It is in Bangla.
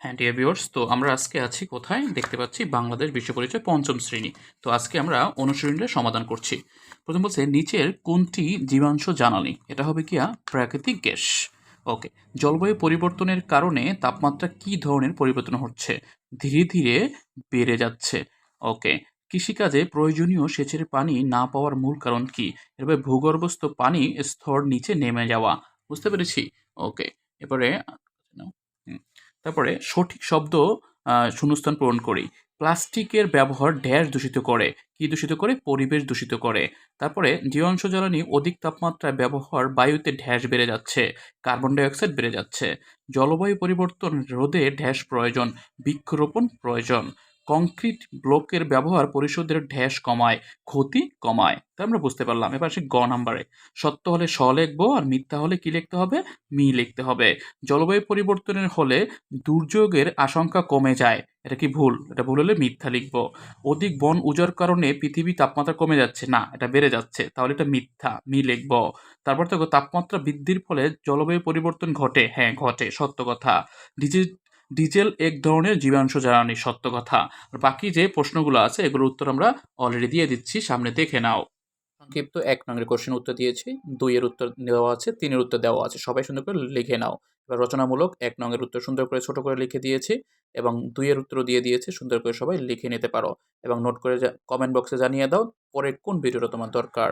হ্যাঁ ডিয়ার ভিউয়ার্স তো আমরা আজকে আছি কোথায়? দেখতে পাচ্ছি বাংলাদেশ বিশ্ব পরিচয় পঞ্চম শ্রেণি। তো আজকে আমরা অনুশীলনটা সমাধান করছি। প্রথম বলছে, নিচের কোনটি জীবাংশ জ্বালানি? এটা হবে কি প্রাকৃতিক গ্যাস। ওকে, জলবায়ু পরিবর্তনের কারণে তাপমাত্রা কি ধরনের পরিবর্তন হচ্ছে? ধীরে ধীরে বেড়ে যাচ্ছে। ওকে, কৃষিকাজে প্রয়োজনীয় সেচের পানি না পাওয়ার মূল কারণ কি? এভাবে ভূগর্ভস্থ পানি স্তর নিচে নেমে যাওয়া। বুঝতে পেরেছি? ওকে এবারে তারপরে সঠিক শব্দ শূন্যস্থান পূরণ করি। প্লাস্টিকের ব্যবহার ড্যাশ দূষিত করে। কি দূষিত করে? পরিবেশ দূষিত করে। তারপরে জীবাংশ জ্বালানি অধিক তাপমাত্রায় ব্যবহার বায়ুতে ঢ্যাস বেড়ে যাচ্ছে, কার্বন ডাইঅক্সাইড বেড়ে যাচ্ছে। জলবায়ু পরিবর্তন রোধে ঢ্যাস প্রয়োজন, বৃক্ষরোপণ প্রয়োজন। কংক্রিট ব্লকের ব্যবহার পরিশোধের ঢ্যাস কমায়, ক্ষতি কমায়। তা আমরা বুঝতে পারলাম। এবার আসি গ নাম্বারে। সত্য হলে স লিখব আর মিথ্যা হলে কি লিখতে হবে? মি লিখতে হবে। জলবায়ু পরিবর্তনের হলে দুর্যোগের আশঙ্কা কমে যায়। এটা কি ভুল? এটা ভুল হলে মিথ্যা লিখব। অধিক বন উজাড় কারণে পৃথিবী তাপমাত্রা কমে যাচ্ছে। না, এটা বেড়ে যাচ্ছে। তাহলে এটা মিথ্যা। মি লিখব। তারপর দেখো, তাপমাত্রা বৃদ্ধির ফলে জলবায়ু পরিবর্তন ঘটে। হ্যাঁ ঘটে। সত্য কথা। ডিজেল ডিজেল এক ধরনের জীবাংশ জ্বালানি, সত্য কথা। আর বাকি যে প্রশ্নগুলো আছে, এগুলোর উত্তর আমরা অলরেডি দিয়ে দিচ্ছি, সামনে দেখে নাও। সংক্ষিপ্ত এক নঙ্গের কোশ্চেন উত্তর দিয়েছি, দুইয়ের উত্তর দেওয়া আছে, তিনের উত্তর দেওয়া আছে, সবাই সুন্দর করে লিখে নাও। এবার রচনামূলক এক নঙ্গের উত্তর সুন্দর করে ছোট করে লিখে দিয়েছি এবং দুইয়ের উত্তর দিয়ে দিয়েছি, সুন্দর করে সবাই লিখে নিতে পারো। এবং নোট করে কমেন্ট বক্সে জানিয়ে দাও, পরে কোন ভিডিওটা তোমার দরকার।